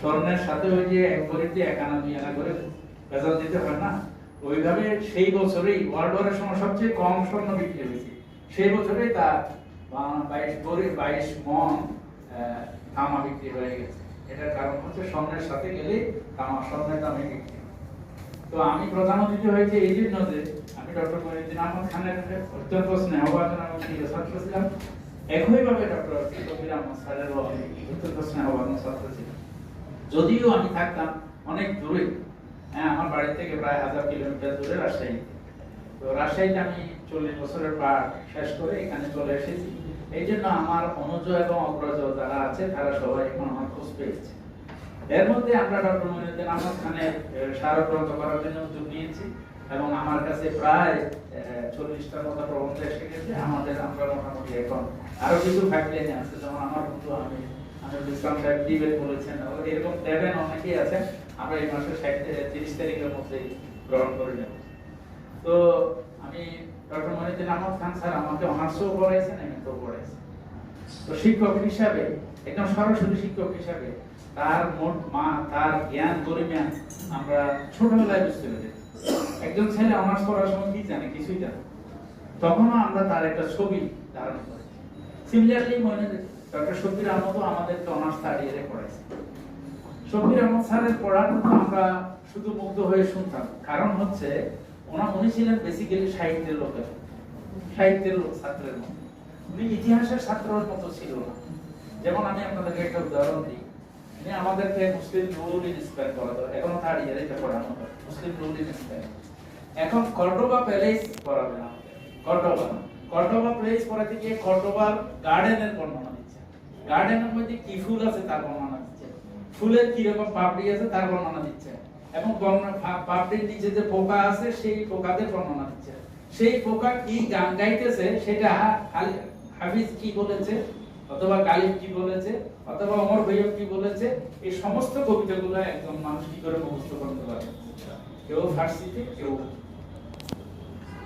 স্বর্ণের সাথে ওই যে এক এক আনা দুই আনা করে দিতে হয় না? ওইভাবে সেই বছরেই ওয়ার্ল্ড ওয়ারের সময় সবচেয়ে কম স্বর্ণ বিক্রি হয়েছে। সেই বছরেই তার বাইশ বাইশ মন তামা বিক্রি হয়ে গেছে। এটার কারণ হচ্ছে স্বর্ণের সাথে গেলে তামা, স্বর্ণের দামে বিক্রি তো আমি প্রধান অতিথি হয়েছে এই জন্য যে আমি ডক্টর মহিউদ্দিন আহমদ খানের অত্যন্ত প্রিয় ছাত্র ছিলাম। একইভাবে ডক্টর আমি যদিও আমি থাকতাম অনেক দূরে হ্যাঁ আমার বাড়ি থেকে প্রায় হাজার কিলোমিটার দূরে রাজশাহী। তো রাজশাহীতে আমি চল্লিশ বছরের পাঠ শেষ করে এখানে চলে এসেছি। এই জন্য আমার অনুজ এবং অগ্রজ যারা আছে তারা সবাই এখন আমার খোঁজ পেয়েছে। এর মধ্যে আমরা ডক্টর মহিনুদ্দিন আহমদ খানের আহ, স্মারকগ্রন্থ করার জন্য উদ্যোগ নিয়েছি। এবং আমার কাছে প্রায় চল্লিশটার মতো প্রবন্ধ এসে গেছে, আমাদের আমরা মোটামুটি এখন আরও কিছু ফ্যাক্টরি আছে। যেমন আমার বন্ধু আমি আমি ইসলাম সাহেব দিবেন বলেছেন এরকম দেবেন অনেকেই আছেন, আমরা এই মাসের তিরিশ তারিখের মধ্যেই গ্রহণ করে নেব। তো আমি ডক্টর মহিনুদ্দিন আহমদ খান স্যার আমাকে অনার্সও পড়াইছেন এমএতেও পড়াইছেন তো শিক্ষক হিসাবে, একদম সরাসরি শিক্ষক হিসাবে, তার মোট মা, তার জ্ঞান গরিমা আমরা ছোটবেলায় বুঝতে পেরেছি। একজন ছেলে অনার্স করার সময় কি জানে? কিছুই জানে। তখনও আমরা তার একটা ছবি ধারণ করি সিমিলারলি মনে ডক্টর শফির আহমদও আমাদেরকে অনার্স থার্ড ইয়ারে পড়াইছে। শফির আহমদ স্যারের পড়ার মতো আমরা শুধু মুগ্ধ হয়ে শুনতাম। কারণ হচ্ছে ওনা উনি ছিলেন বেসিক্যালি সাহিত্যের লোকের সাহিত্যের লোক, ছাত্রের মতো। উনি ইতিহাসের ছাত্রের মতো ছিল না। যেমন আমি আপনাদেরকে একটা উদাহরণ দিই। উনি আমাদেরকে মুসলিম রুল ইন্সপায়ার করাতো এখনও থার্ড ইয়ারে পড়ানো হয় মুসলিম রুল ইন্সপায়ার। এখন কর্ডোবা প্যালেস পড়াবে না। কর্ডোবা কর্ডোবা প্লেস পড়াতে গিয়ে কর্ডোবার গার্ডেনের বর্ণনা দিচ্ছে। গার্ডেনের মধ্যে কি ফুল আছে তার বর্ণনা দিচ্ছে। ফুলের কি রকম পাপড়ি আছে তার বর্ণনা দিচ্ছে। এবং পাপড়ির নিচে যে পোকা আছে সেই পোকাদের বর্ণনা দিচ্ছে। সেই পোকা কি গান গাইতেছে সেটা হাফিজ কি বলেছে, অথবা গালিব কি বলেছে, অথবা অমর ভৈরব কি বলেছে, এই সমস্ত কবিতাগুলো একদম মানুষ কি করে মুখস্থ করতে পারে? কেউ ফার্সিতে, কেউ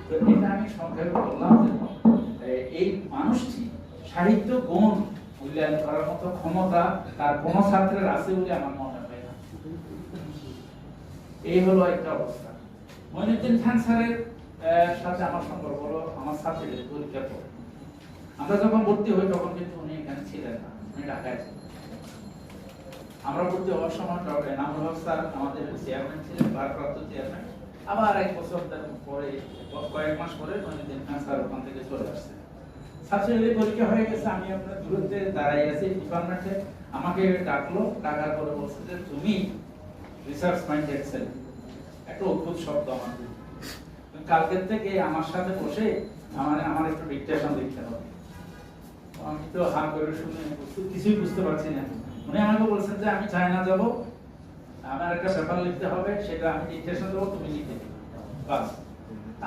তো এটা আমি সংক্ষেপে বললাম যে, এই মানুষটি সাহিত্য গুণ মূল্যায়ন করার মতো ক্ষমতা তার কোন ছাত্রের আছে বলে আমার মনে হয় না। এই হলো একটা অবস্থা। মইনুদ্দিন খান স্যারের সাথে আমার সম্পর্ক হলো আমার ছাত্রীদের পরীক্ষার পর আমরা যখন ভর্তি হই তখন কিন্তু উনি এখানে ছিলেন না, উনি ঢাকায় ছিলেন। আমরা ভর্তি হওয়ার সময় ডক্টর এনামুল হক স্যার আমাদের চেয়ারম্যান ছিলেন, ভারপ্রাপ্ত চেয়ারম্যান আবার এক বছর পরে, কয়েক মাস পরে মহিনুদ্দিন খান স্যার ওখান থেকে চলে আসছে। ছাত্রীদের পরীক্ষা হয়ে গেছে, আমি আপনার দূরত্বে দাঁড়াই আছি ডিপার্টমেন্টে আমাকে ডাকলো, ডাকার পরে বলছে যে, তুমি রিসার্চ মাইন্ডেড সেল একটা অদ্ভুত শব্দ আমার কালকের থেকে আমার সাথে বসে আমার আমার একটু ডিকটেশন দেখতে হবে। আমি তো হা করে শুনে কিছুই বুঝতে পারছি না। উনি আমাকে বলছেন যে, আমি চায়না যাব আমার একটা পেপার লিখতে হবে, সেটা আমি ডিকটেশন দেবো, তুমি লিখে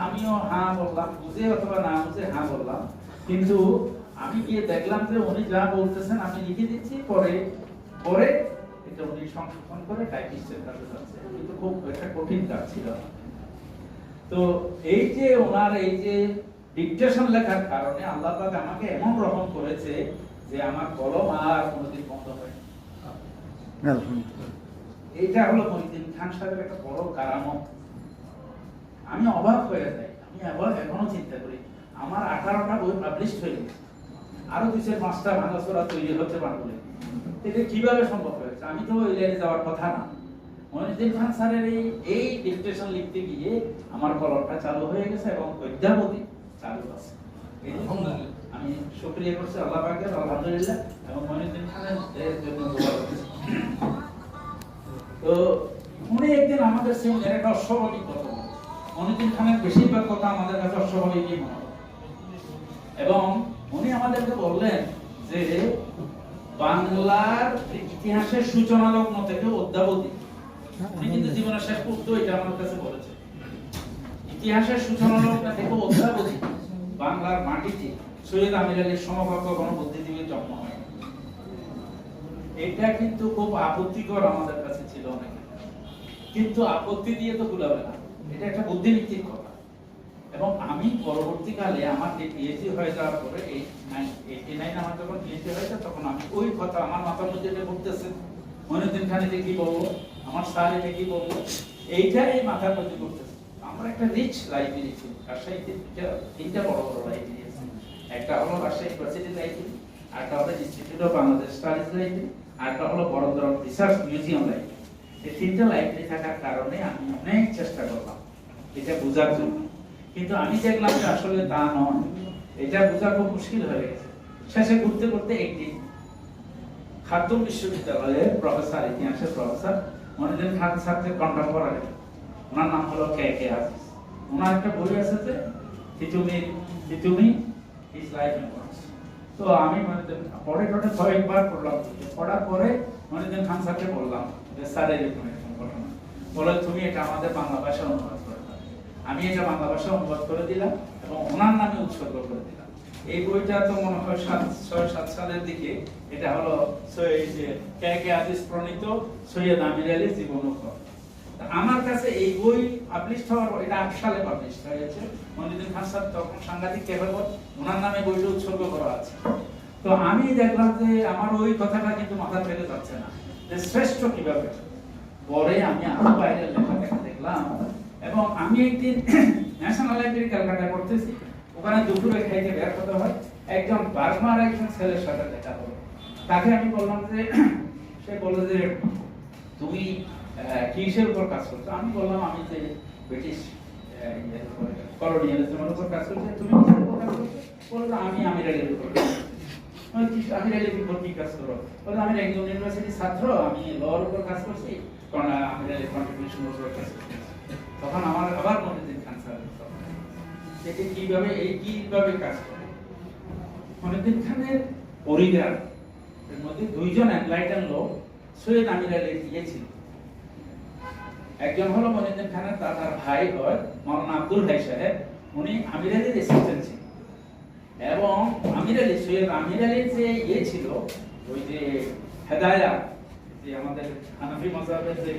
আমিও হ্যাঁ বললাম, বুঝে অথবা না বুঝে হ্যাঁ বললাম। কিন্তু আমি গিয়ে দেখলাম যে উনি যা বলতেছেন, আমি লিখে দিচ্ছি, পরে পরে এটা উনি সংশোধন করে টাইপিস্টের কাছে যাচ্ছে। কিন্তু খুব একটা কঠিন কাজ ছিল। তো এই যে ওনার এই যে ডিকটেশন লেখার কারণে আল্লাহ পাক আমাকে এমন রকম করেছে যে আমার কলম আর কোনোদিন বন্ধ হয় এইটা হলো মহিউদ্দিন খান সাহেবের একটা বড় কারামত। আমি অবাক হয়ে যাই। আমি অবাক এখনও চিন্তা করি। আমার আঠারোটা বই পাবলিশ হয়ে গেছে। আরও দুই চার পাঁচটা ভাঙাচোরা তৈরি হচ্ছে বাংলায় এটা কীভাবে সম্ভব হয়েছে? আমি তো ওই লাইনে যাওয়ার কথা না। মহিউদ্দিন খান স্যারের এই এই ডিকটেশন লিখতে গিয়ে আমার কলমটা চালু হয়ে গেছে এবং অদ্যাবধি চালু আছে। আমি শুক্রিয়া করছি আল্লাহ পাকের আলহামদুলিল্লাহ। এবং মহিউদ্দিন খানের জন্য দোয়া করছি। তো উনি একদিন আমাদের সেমিনারে একটা অস্বাভাবিক কথা মনিদিন খানের বেশিরভাগ কথা আমাদের কাছে অস্বাভাবিকই মনে এবং উনি আমাদেরকে বললেন যে বাংলার ইতিহাসের সূচনা লগ্ন থেকে অদ্যাবধি, উনি কিন্তু জীবনের শেষ পর্যন্ত এটা আমার কাছে বলেছে ইতিহাসের সূচনা লগ্ন থেকে অদ্যাবধি বাংলার মাটিতে সৈয়দ আমির আলীর সমকক্ষ কোনো জন্ম হয়। এটা কিন্তু খুব আপত্তিকর আমাদের কাছে ছিল অনেক। কিন্তু আপত্তি দিয়ে তো কুলাবে না। এটা একটা বুদ্ধিভিত্তিক কথা। এবং আমি পরবর্তীকালে আমার যে পিএইচডি হয়ে যাওয়ার পরে এই এইটি নাইন আমার যখন পিএইচডি হয়েছে, তখন আমি ওই কথা আমার মাথার মধ্যে এটা ঘুরতেছে। মনুদ্দিন খান এটা কি বলব? আমার স্যার এটা কি বলব? এইটাই মাথার মধ্যে ঘুরতেছে। আমার একটা রিচ লাইব্রেরি ছিল, রাজশাহীতে তিনটা বড় বড় লাইব্রেরি আছে। একটা হলো Rajshahi university library institute of Bangladesh studies library হলো রিসার্চ মিউজিয়াম লাইব্রেরি। এই তিনটা লাইব্রেরি থাকার কারণে আমি অনেক চেষ্টা করলাম এটা বোঝার জন্য। কিন্তু আমি দেখলাম যে আসলে তা নয়। এটা বোঝা খুব মুশকিল হয়ে গেছে। শেষে ঘুরতে ঘুরতে একটি খাদ্য বিশ্ববিদ্যালয়ের প্রফেসর, ইতিহাসের প্রফেসর মনিদিন খান করা গেল ওনার নাম হলো কে কে ওনার একটা বই আছে যে Titumir Titumir his life works তো আমি মনিদিন পড়ে টড়ে কয়েকবার পড়লাম পড়ার পরে মনিদিন খান স্যারকে বললাম যে, স্যার এরকম এরকম ঘটনা। বলে, তুমি এটা আমাদের বাংলা ভাষায় অনুবাদ করে দাও। আমি এটা বাংলা ভাষায় অনুবাদ করে দিলাম এবং ওনার নামে উৎসর্গ করে দিলাম। এই বইটা তো মনে হয় সাত, ছয়, সাত সালের দিকে। এটা হলো সৈ- এই যে কে কে আজিজ প্রণীত সৈয়দ আমির আলী জীবন আমার কাছে এই বই পাবলিশ হওয়ার পর- এটা আট সালে পাবলিশ হয়েছে। মনিদুল খান স্যার তখন সাংঘাতিক কেবল ওনার নামে বইটা উৎসর্গ করা আছে। তো আমি দেখলাম যে আমার ওই কথাটা কিন্তু মাথা ফেলে যাচ্ছে না। যে শ্রেষ্ঠ কীভাবে? পরে আমি আরও বাইরের লেখা দেখা দেখলাম এবং আমি একদিন ন্যাশনাল লাইব্রেরি ক্যালকাটায় পড়তেছি ওখানে দুপুরে খাইতে বের হতে হয়। একজন বার্মার একজন ছেলের সাথে দেখা হলো। তাকে আমি বললাম যে, সে বলল যে, তুমি কিসের উপর কাজ করছ? আমি বললাম আমি যে ব্রিটিশ কলোনিয়ালিজমের উপর কাজ করছি তুমি কিসের উপর কাজ করছ? বলল আমি আমির আলীর উপর কাজ আমি বললাম, "কি- আমির আলীর উপর কি কাজ করো? আমি ইউনিভার্সিটির ছাত্র আমি লর উপর কাজ করছি কন্ট্রিবিউশন উপর কাজ করছি। তখন আমার আবার মনে দিন এটি কীভাবে এই কীভাবে কাজ করে মনিউদ্দিন খানের পরিবার মধ্যে দুইজন এনলাইটেন লোক সৈয়দ আমির গিয়েছিল। একজন হলো মনিউদ্দিন খানের দাদার ভাই হয় মাওলানা আব্দুল হাই সাহেব। উনি আমির আলীর অ্যাসিস্ট্যান্ট ছিলেন। এবং আমির আলী, সৈয়দ আমির আলীর যে ইয়ে ছিল, ওই যে হেদায়া যে আমাদের হানাফি মাযহাবের যে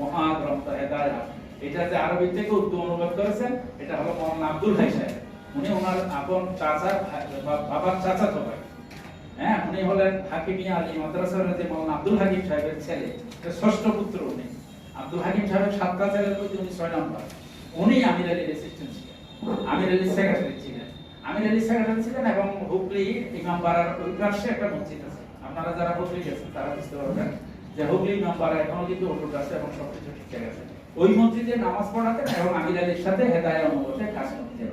মহাগ্রন্থ হেদায়া এটা যে আরবি থেকে উর্দু অনুবাদ করেছেন, এটা হলো মাওলানা আব্দুল হাই সাহেব। উনি ওনার আপন চাচার ভাই- বাবার চাচাতো ভাই হ্যাঁ উনি হলেন হাকিমিয়া আলী মাদ্রাসার যে মাওলানা আব্দুল হাকিম সাহেবের ছেলে ষষ্ঠ পুত্র উনি। আব্দুল হাকিম সাহেবের সাতটা ছেলের মধ্যে উনি ছয় নম্বর। উনি আমির আলীর অ্যাসিস্ট্যান্ট ছিলেন। আমির আলীর সেক্রেটারি ছিলেন। আমির আলী সেক্রেটারি ছিলেন এবং হুগলি ইমাম পাড়ার ওই পাশে একটা মসজিদ আছে। আপনারা যারা হুগলি গেছেন, তারা বুঝতে পারবেন যে হুগলি ইমাম পাড়া এখনও কিন্তু অটুট আছে এবং সবকিছু ঠিকঠাক আছে। ওই মসজিদে নামাজ পড়াতেন এবং আমির আলীর সাথে হেদায় অনুভূতে কাজ করতেন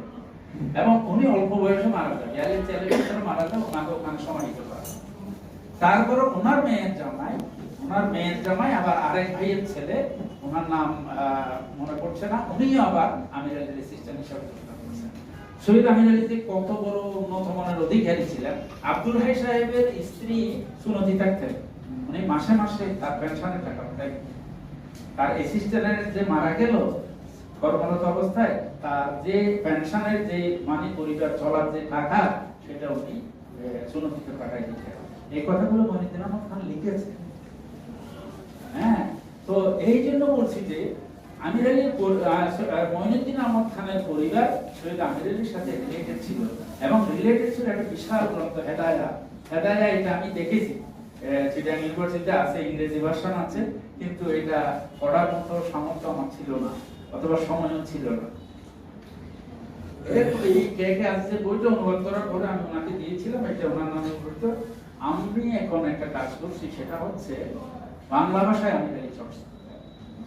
এবং উনি অল্প বয়সে মারা যান। বিয়াল্লিশ চল্লিশ বছরে মারা যান, ওনাকে ওখানে সমাহিত করা তারপরে ওনার মেয়ের জামাই ওনার মেয়ের জামাই, আবার আরেক ভাইয়ের ছেলে, ওনার নাম মনে পড়ছে না। উনিও আবার আমির আলীর অ্যাসিস্ট্যান্ট হিসেবে আমির আলী যে কত বড় উন্নত অধিকারী ছিলেন। আব্দুল হাই সাহেবের স্ত্রী সুনতি থাকতেন। উনি মাসে মাসে তার পেনশনের টাকা তার যে মারা গেল, কর্মরত অবস্থায়, তার যে পেনশনের যে মানে পরিবার চলার যে টাকা, সেটা উনি সুনতিতে পাঠাই এই কথাগুলো মনিদিন খান লিখেছে হ্যাঁ তো এই জন্য বলছি যে মঈনুদ্দিন আহমদ খানের পরিবার সাথে রিলেটেড ছিল এবং রিলেটেড ছিল একটা বিশাল গ্রন্থ, হেদায়া। হেদায়া এটা আমি দেখেছি। চিটাং ইউনিভার্সিটিতে আছে, ইংরেজি ভার্সন আছে, কিন্তু এটা পড়ার মতো সামর্থ্য আমার ছিল না, অথবা সময়ও ছিল না। এই কে কে বইটা অনুবাদ করার পরে আমি ওনাকে দিয়েছিলাম, এটা ওনার নামে আমি এখন একটা কাজ করছি, সেটা হচ্ছে বাংলা ভাষায় আমি এই চর্চা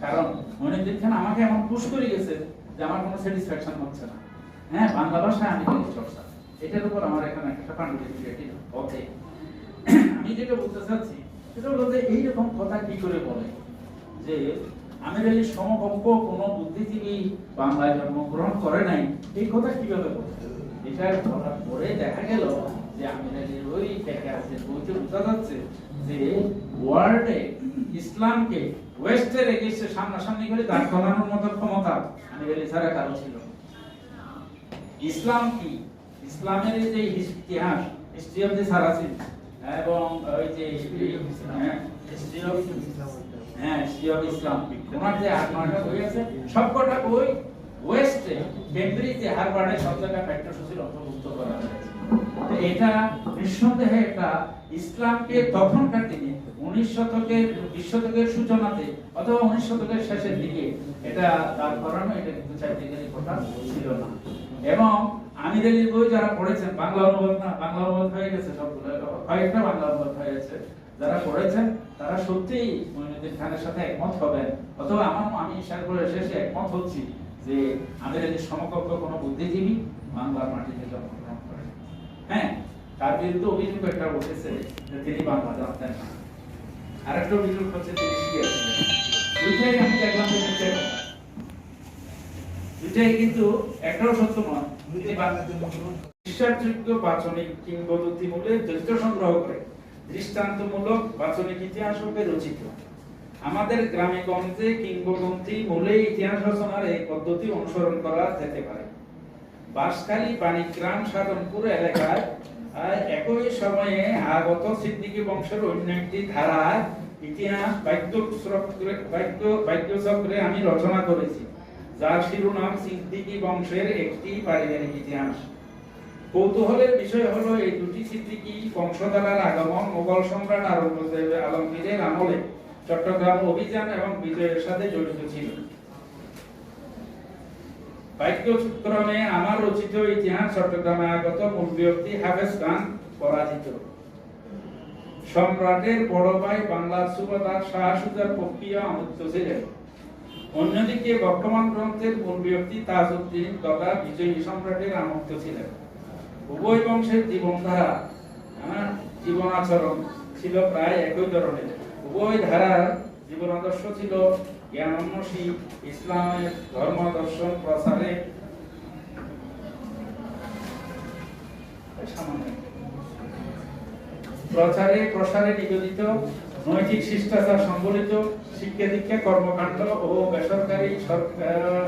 কারণ মনিরুদ্দিন খান আমাকে এমন পুশ করে গেছে যে আমার কোনো স্যাটিসফ্যাকশন হচ্ছে না। হ্যাঁ বাংলা ভাষায় আমি এই চর্চা এটার উপর আমার এখানে একটা পান্ডিটি ওকে আমি যেটা বলতে চাচ্ছি, সেটা হলো যে এইরকম কথা কি করে বলে? যে আমির আলীর সমকক্ষ কোনো বুদ্ধিজীবী বাংলায় জন্মগ্রহণ করে নাই, এই কথা কীভাবে বলে? এটা বলার পরে দেখা গেল যে আমির আলীর ওই দেখা আছে বইতে বোঝা যাচ্ছে যে ওয়ার্ল্ডে ইসলামকে ওয়েস্টের এগেস্টে সামনাসামনি করে দাঁড় করানোর মতো ক্ষমতা আলী ছাড়া কারও ছিল ইসলাম কি? ইসলামের যে ইতিহাস হিস্ট্রি অফ দি সারাসিন এবং ওই যে হিস্ট্রি অফ হ্যাঁ হিস্ট্রি অফ ইসলাম। ওনার যে আট নয়টা বই সবকটা বই ওয়েস্টে কেমব্রিজে হারবার্ডে সব জায়গায় পাঠ্যসূচির অন্তর্ভুক্ত করা হয়েছে। এটা নিঃসন্দেহে এটা ইসলামকে তখনকার দিনে উনিশ শতকের, বিশ শতকের সূচনাতে অথবা উনিশ শতকের শেষের দিকে এটা দাঁড় করানো, এটা কিন্তু চারদিকের কথা ছিল না। এবং আমির আলীর বই যারা পড়েছেন, বাংলা অনুবাদ না, বাংলা অনুবাদ হয়ে গেছে সবগুলো, কয়েকটা বাংলা অনুবাদ হয়ে গেছে। যারা পড়েছেন, তারা সত্যিই মঈনুদ্দিন খানের সাথে একমত হবেন। অথবা আমার আমি ইশার শেষে একমত হচ্ছি যে আমির আলীর সমকক্ষ কোনো বুদ্ধিজীবী বাংলার মাটিতে জন্মগ্রহণ হ্যাঁ তার বিরুদ্ধে অভিযোগ একটা উঠেছে যে তিনি বাংলা জানতেন না। অভিযোগ হচ্ছে তিনি শিখেছিলেন দুইটাই কিন্তু একটাও সত্য নয়। তিনি বিশ্বাসযোগ্য বাচনিক সংগ্রহ করে দৃষ্টান্তমূলক বাচনিক ইতিহাস রূপে রচিত। আমাদের গ্রামে গঞ্জে কিংবদন্তি মূলে ইতিহাস রচনার এই পদ্ধতি অনুসরণ করা যেতে পারে। বাঁশখালী বাণীগ্রাম সাধনপুর এলাকায় একই সময়ে আগত সিদ্দিকী বংশের অন্য একটি ধারায় ইতিহাস বাক্য চক্রে বাক্য বাক্য আমি রচনা করেছি। যার শিরোনাম সিদ্দিকী বংশের একটি পারিবারিক ইতিহাস। কৌতূহলের বিষয় হলো এই দুটি সিদ্দিকী বংশধারার আগমন মোগল সম্রাট আওরঙ্গজেব আলমগীরের আমলে। চট্টগ্রাম অভিযান এবং বিজয়ের সাথে জড়িত ছিল। বাক্যক্রমে আমার রচিত ইতিহাস চট্টগ্রামে আগত মূল ব্যক্তি হাফেজ খান পরাজিত সম্রাটের বড় ভাই বাংলার সুবাদার শাহ সুজার পক্ষীয় আমৃত্য ছিলেন অন্যদিকে বর্তমান গ্রন্থের মূল ব্যক্তি তাজউদ্দিন তথা বিজয়ী সম্রাটের আমুক্ত ছিলেন উভয় বংশের জীবনধারা জীবন আচরণ ছিল প্রায় একই ধরনের উভয় ধারার জীবন আদর্শ ছিল জ্ঞান উন্নসী ইসলামের ধর্ম দর্শন প্রসারে প্রচারে, প্রসারে নিবেদিত, নৈতিক শিষ্টাচার সম্বলিত, শিক্ষা দীক্ষা, কর্মকাণ্ড ও বেসরকারি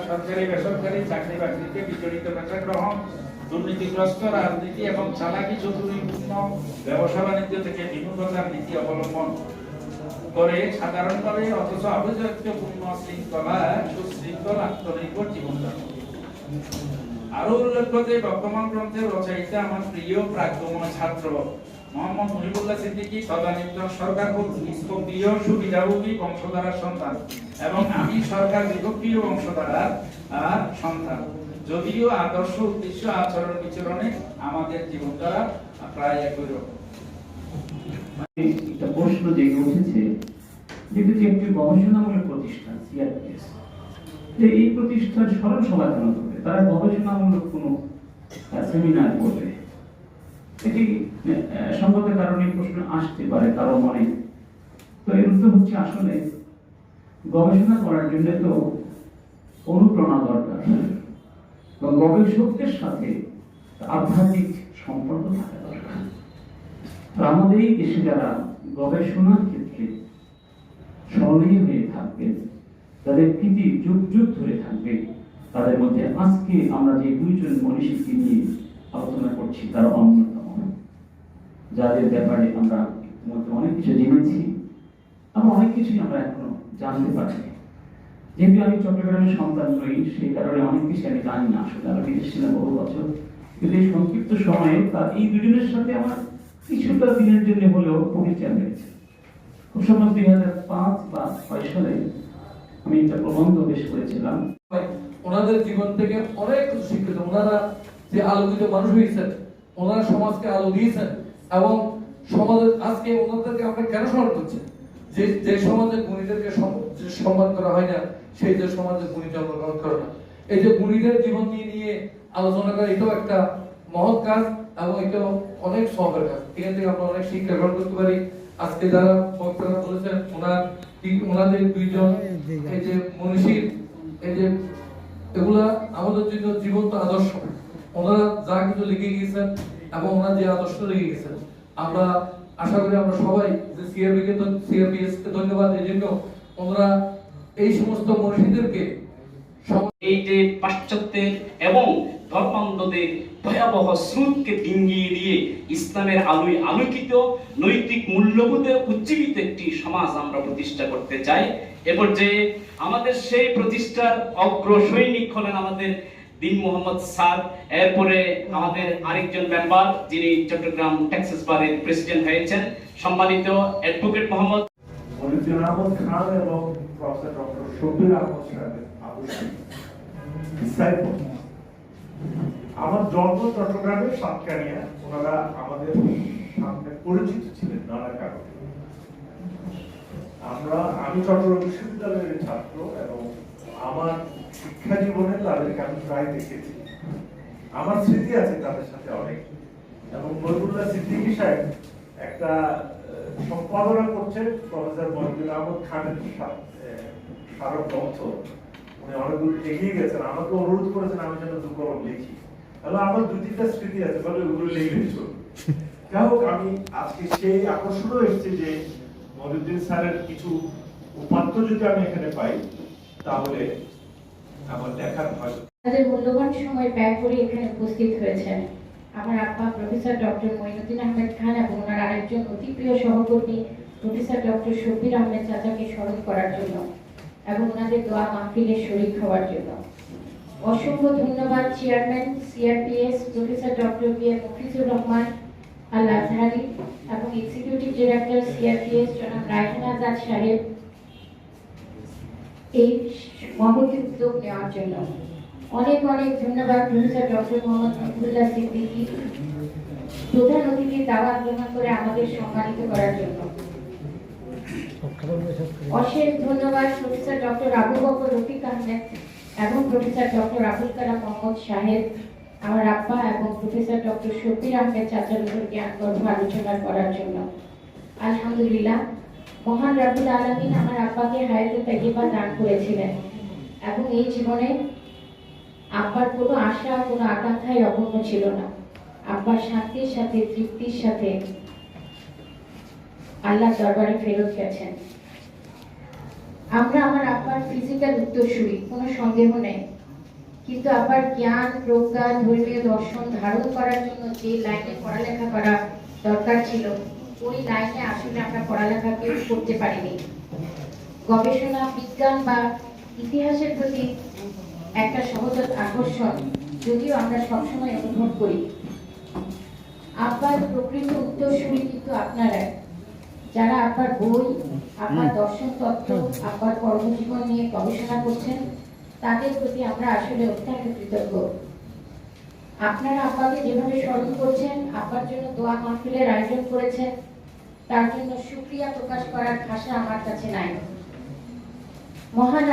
সরকারি বেসরকারি চাকরি বাকরিতে পেশা গ্রহণ, দুর্নীতিগ্রস্ত রাজনীতি এবং চালাকি চতুরীপূর্ণ ব্যবসা বাণিজ্য থেকে বিমুখতার নীতি অবলম্বন। করে সাধারণভাবে অথচ আভিজাত্যপূর্ণ শৃঙ্খলা সুশৃঙ্খল আত্মনির্ভর জীবনযাপন। আরও উল্লেখ্য যে বর্তমান গ্রন্থের রচয়িতা আমার প্রিয় প্রাজ্ঞময় ছাত্র মোহাম্মদ মুহিবুল্লাহ সিদ্দিকী সরকার সুবিধাভোগী বংশধারার সন্তান এবং আমি সরকার বংশধারার সন্তান। যদিও আদর্শ উদ্দেশ্য আচরণ বিচরণে আমাদের জীবনধারা প্রায় একই রকম। একটা প্রশ্ন জেগে উঠেছে যেটা একটি গবেষণামূলক প্রতিষ্ঠান সিআরপিএস এই প্রতিষ্ঠান স্মরণ সভা কেন করবে, তারা গবেষণামূলক কোনো সেমিনার করবে। এটি সঙ্গত কারণে প্রশ্ন আসতে পারে কারও মনে। তো এর উত্তর হচ্ছে আসলে, গবেষণা করার জন্য তো অনুপ্রেরণা দরকার। গবেষকদের সাথে আধ্যাত্মিক সম্পর্ক থাকা দরকার। এই দেশে গবেষণার ক্ষেত্রে স্মরণীয় হয়ে থাকবেন তাদের কৃতি যুগ যুগ ধরে থাকবে, তাদের মধ্যে আজকে আমরা যে দুইজন মনীষীকে নিয়ে আলোচনা করছি, তারা অন্যতম। যাদের ব্যাপারে আমরা ইতিমধ্যে অনেক কিছু জেনেছি আবার অনেক কিছুই আমরা এখনও জানতে পারছি। যেহেতু আমি চট্টগ্রামের সন্তান নই, সেই কারণে অনেক কিছু আমি জানি না, আসলে আমি বিদেশ ছিলাম বহু বছর। কিন্তু এই সংক্ষিপ্ত সময়ে তার এই দুজনের সাথে আমার কিছুটা দিনের জন্য হলেও পরিচয় হয়েছে খুব সম্ভব দুই হাজার পাঁচ বা ছয় সালে আমি একটা প্রবন্ধ পেশ করেছিলাম। ওনাদের জীবন থেকে অনেক কিছু শিক্ষিত ওনারা যে আলোকিত মানুষ হয়েছেন, ওনারা সমাজকে আলো দিয়েছেন এবং সমাজের আজকে ওনাদেরকে আমরা কেন স্মরণ করছি? যে যে সমাজে গুণীদেরকে সম্মান করা হয় না, সেই যে সমাজে গুণী জন্মগ্রহণ করে না। এই যে গুণীদের জীবন নিয়ে নিয়ে আলোচনা করা এটাও একটা মহৎ কাজ। এবং এটাও অনেক কাজ। এখান থেকে আমরা অনেক শিক্ষা গ্রহণ করতে পারি। আজকে যারা বক্তারা বলেছেন, ওনার ওনাদের দুইজন, এই যে মনীষীর এই যে এগুলা আমাদের জন্য জীবন্ত আদর্শ। ওনারা যা কিছু লিখে গিয়েছেন এবং ওনারা যে আদর্শ লিখে গেছেন আমরা আশা করি আমরা সবাই যে সিআরবি কে সিআরপিএস কে ধন্যবাদ, এই জন্য ওনারা এই সমস্ত মনীষীদেরকে এই যে পাশ্চাত্যের এবং ধর্মান্ধদের ভয়াবহ স্রোতকে ডিঙ্গিয়ে দিয়ে ইসলামের আলোয় আলোকিত নৈতিক মূল্যবোধে উজ্জীবিত একটি সমাজ আমরা প্রতিষ্ঠা করতে চাই এ পর্যায়ে আমাদের সেই প্রতিষ্ঠার অগ্রসৈনিক হলেন আমাদের দিন মোহাম্মদ স্যার এরপরে আমাদের আরেকজন মেম্বার যিনি চট্টগ্রাম টেক্সাস বারের প্রেসিডেন্ট হয়েছেন, সম্মানিত অ্যাডভোকেট মোহাম্মদ খান এবং প্রফেসর ডক্টর শফির আহমদ সাহেবের disciple। আমার জন্ম চট্টগ্রামের সাতকানিয়া। ওনারা আমাদের সামনে পরিচিত ছিলেন নানা কারণে। আমরা, আমি চট্টগ্রাম বিশ্ববিদ্যালয়ের ছাত্র এবং আমার শিক্ষা জীবনে তাদেরকে আমি প্রায় দেখেছি। আমার স্মৃতি আছে তাদের সাথে অনেক। এবং মহিবুল্লাহ সিদ্দিকী সাহেব একটা সম্পাদনা করছেন প্রফেসর মহিবুল আহমদ খানের স্মারক গ্রন্থ। অনেক দূর এগিয়ে গেছেন আমাকে অনুরোধ করেছেন, আমি যেন দু কলম লিখি। তাহলে আমার দু তিনটা স্মৃতি আছে বলে ওগুলো চলবে যাই হোক, আমি আজকে সেই আকর্ষণও এসেছে যে স্যারের কিছু উপাত্ত যদি আমি এখানে পাই, তাহলে আমার দেখার ভয়। তাদের মূল্যবান সময় ব্যয় করে এখানে উপস্থিত হয়েছেন। আমার আব্বা প্রফেসর ডক্টর মঈনুদ্দিন আহমেদ খান এবং ওনার আরেকজন অতি প্রিয় সহকর্মী প্রফেসর ডক্টর শব্বির আহমেদ চাচাকে স্মরণ করার জন্য। এবং ওনাদের দোয়া মাহফিলে শরীক হওয়ার জন্য। অসংখ্য ধন্যবাদ, chairman CRPS professor doctor B M Mafizur Rahman Al Azhari, এবং এক্সিকিউটিভ ডিরেক্টর সিআরপিএস জনাব রায়হান আজাদ সাহেব এই মহতি উদ্যোগ নেওয়ার জন্য। অনেক অনেক ধন্যবাদ, প্রফেসর ডক্টর মোহাম্মদ আবদুল্লাহ সিদ্দিকী। প্রধান অতিথির দাওয়াত গ্রহণ করে আমাদের সম্মানিত করার জন্য। অশেষ ধন্যবাদ প্রফেসর ডক্টর আবু বকর রফিক আহমেদ এবং প্রফেসর ডক্টর আবুল কালাম মোহাম্মদ সাহেব, আমার আব্বা এবং প্রফেসর ডক্টর শফির আহমেদ চাচার উপর জ্ঞানগর্ভ আলোচনা করার জন্য। আলহামদুলিল্লাহ, মহান রাবুল আলমিন আমার আব্বাকে হায়াতে দান করেছিলেন এবং এই জীবনে আব্বার কোনো আশা, কোনো আকাঙ্ক্ষাই অপূর্ণ ছিল না। আব্বার শান্তির সাথে, তৃপ্তির সাথে আল্লাহ দরবারে ফেরত গেছেন। আমরা আমার আব্বার ফিজিক্যাল উত্তরসূরি, কোনো সন্দেহ নেই। কিন্তু আবার জ্ঞান, প্রজ্ঞা, ধর্মীয় দর্শন ধারণ করার জন্য যে লাইনে পড়ালেখা করা দরকার ছিল, ওই লাইনে আসলে আমরা পড়ালেখা কেউ করতে পারিনি। গবেষণা, বিজ্ঞান বা ইতিহাসের প্রতি একটা সহজ আকর্ষণ যদিও আমরা সবসময় অনুভব করি। আব্বার প্রকৃত উত্তরসূরি কিন্তু আপনারা যারা আব্বার বই আব্বার দর্শন তত্ত্ব আব্বার কর্মজীবন নিয়ে গবেষণা করছেন তাদের প্রতি আমরা আসলে অত্যন্ত কৃতজ্ঞ। আপনারা আব্বাকে যেভাবে স্মরণ করছেন আব্বার জন্য দোয়া মাহফিলের আয়োজন করেছেন তার জন্য সুক্রিয়া প্রকাশ করার ভাষা আমার কাছে নাই। মহান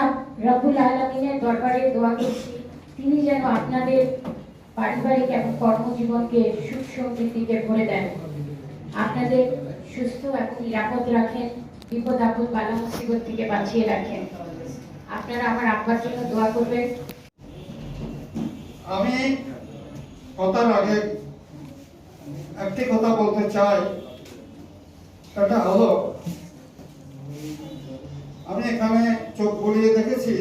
রব্বুল আলমিনের দরবারে দোয়া করছি তিনি যেন আপনাদের পারিবারিক এবং কর্মজীবনকে সুখ সমৃদ্ধিতে ভরে দেন। আপনাদের সুস্থ নিরাপদ রাখেন, বিপদ আপদ বালা মুসিবত থেকে বাঁচিয়ে রাখেন। আপনারা আমার আব্বার জন্য দোয়া করবেন। আমি কথার আগে একটি কথা বলতে চাই, সেটা হলো, আমি এখানে চোখ বুলিয়ে দেখেছি,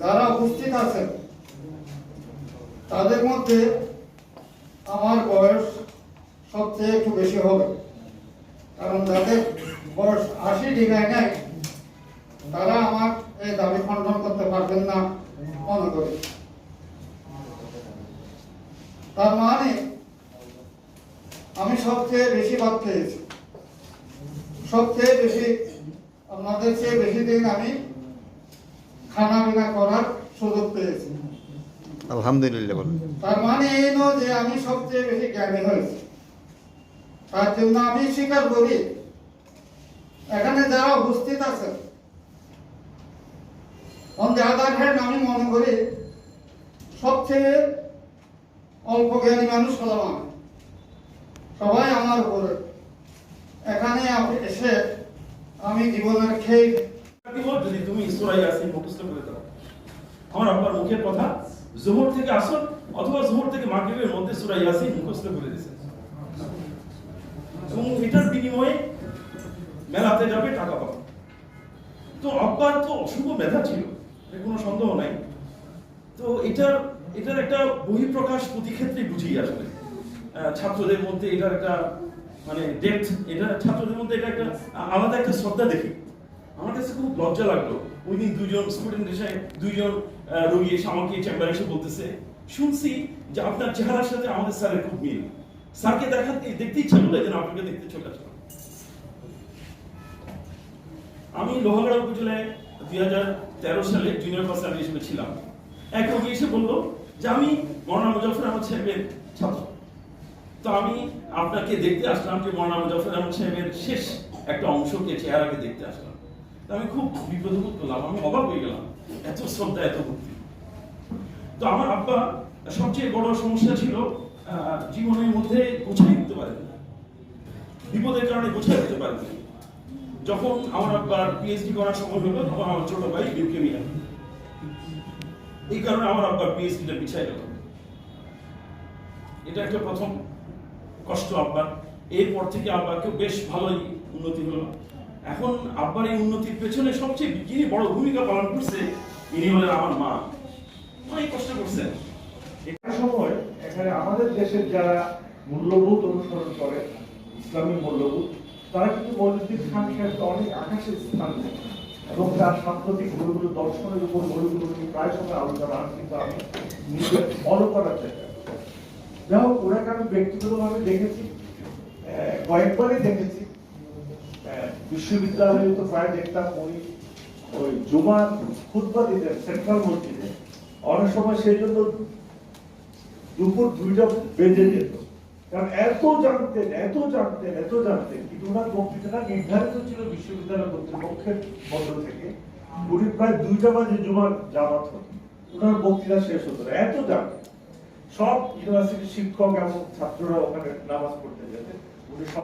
যারা উপস্থিত আছেন, তাদের মধ্যে আমার বয়স সবচেয়ে একটু বেশি হবে। কারণ যাদের বয়স আশি ডিগ্রি নেয় তারা আমার এই দাবি খণ্ডন করতে পারবেন না মনে করি। তার মানে আমি সবচেয়ে বেশি ভাত পেয়েছি সবচেয়ে বেশি আপনাদের চেয়ে বেশি দিন আমি খানা বিনা করার সুযোগ পেয়েছি। আলহামদুলিল্লাহ তার মানে এই নয় যে আমি সবচেয়ে বেশি জ্ঞানী হয়েছি। তার জন্য আমি স্বীকার করি। এখানে যারা উপস্থিত আছেন আমি মনে করি সবচেয়ে অল্প জ্ঞানী মানুষ হলাম আমি সবাই আমার উপরে। এখানে এসে আমি জীবনের খেয়ে যদি তুমি সূরা ইয়াসিন মুখস্থ করে দাও। আমার আব্বার মুখের কথা, জোহর থেকে আসর অথবা জোহর থেকে মাগরিবের মধ্যে সূরা ইয়াসিন মুখস্থ করে দিয়েছে। এটার বিনিময়ে মেলাতে যাবে, টাকা পাবে। তো আব্বার তো অশুভ মেধা ছিল কোনো সন্দেহ নাই। তো এটার এটার একটা বহিঃপ্রকাশ প্রতি ক্ষেত্রে বুঝি আসলে ছাত্রদের মধ্যে এটার একটা মানে ডেপথ এটা ছাত্রদের মধ্যে এটা একটা, আলাদা একটা শ্রদ্ধা দেখি। আমার কাছে খুব লজ্জা লাগল। ওই দিন দুজন স্টুডেন্ট এসে, দুইজন রোগী এসে আমাকে চেম্বারে এসে বলতেছে, শুনছি যে আপনার চেহারার সাথে আমাদের স্যারের খুব মিল। স্যারকে দেখাতে দেখতে ইচ্ছা করল যেন আপনাকে দেখতে চলে আসলাম আমি লোহাগড়া উপজেলায় দুই হাজার তেরো সালে জুনিয়র পার্সোনাল হিসেবে ছিলাম। এক রোগী এসে বলল যে, আমি মৌলানা মুজাফর আহমদ সাহেবের ছাত্র। তো আমি আপনাকে দেখতে আসলাম যে, মৌলানা মুজাফর আহমদ সাহেবের শেষ একটা অংশকে চেহারাকে দেখতে আসলাম। তো আমি খুব বিপদবোধ করলাম, আমি অবাক হয়ে গেলাম, এত শ্রদ্ধা, এত ভক্তি। তো আমার আব্বা, সবচেয়ে বড় সমস্যা ছিল জীবনের মধ্যে গুছাই দিতে পারেন। বিপদের কারণে গুছাই দিতে পারেন। যখন আমার আব্বার পিএইচডি করার সময় হলো, তখন আমার ছোট ভাই লিউকেমিয়া এই কারণে আমার আব্বার পিএইচডিটা পিছাই গেল। এটা একটা প্রথম কষ্ট আব্বার। এরপর থেকে আব্বাকে বেশ ভালোই উন্নতি হলো। এখন আব্বার এই উন্নতির পেছনে সবচেয়ে যিনি বড় ভূমিকা পালন করছে, ইনি হলেন আমার মা। অনেক কষ্ট করছেন। একটা সময় এখানে আমাদের দেশের যারা মূল্যবোধ অনুসরণ করে, ইসলামী মূল্যবোধ, তারা কিন্তু খান সাহেবকে অনেক আকাশের স্থান এবং তার সাম্প্রতিক বইগুলো, দর্শনের উপর বইগুলো প্রায় সময় আলোচনা কিন্তু আমি নিজে ফলো করার চেষ্টা যাই হোক ওনাকে আমি ব্যক্তিগতভাবে দেখেছি কয়েকবারই দেখেছি। বিশ্ববিদ্যালয়ে তো প্রায় দেখতাম উনি ওই জুমার খুতবা দিতেন, সেন্ট্রাল মসজিদে। অনেক সময় সেই জন্য দুপুর দুইটা বেজে যেত কারণ এত জানতেন এত জানতেন এত জানতেন কিন্তু ওনার বক্তৃতাটা নির্ধারিত ছিল বিশ্ববিদ্যালয় কর্তৃপক্ষের মধ্য থেকে। উনি প্রায় দুইটা বাজে জুমার জামাত হতো ওনার বক্তৃতা শেষ হতো এত জানতেন। সব ইউনিভার্সিটির শিক্ষক এবং ছাত্ররা ওখানে নামাজ পড়তে যেতেন।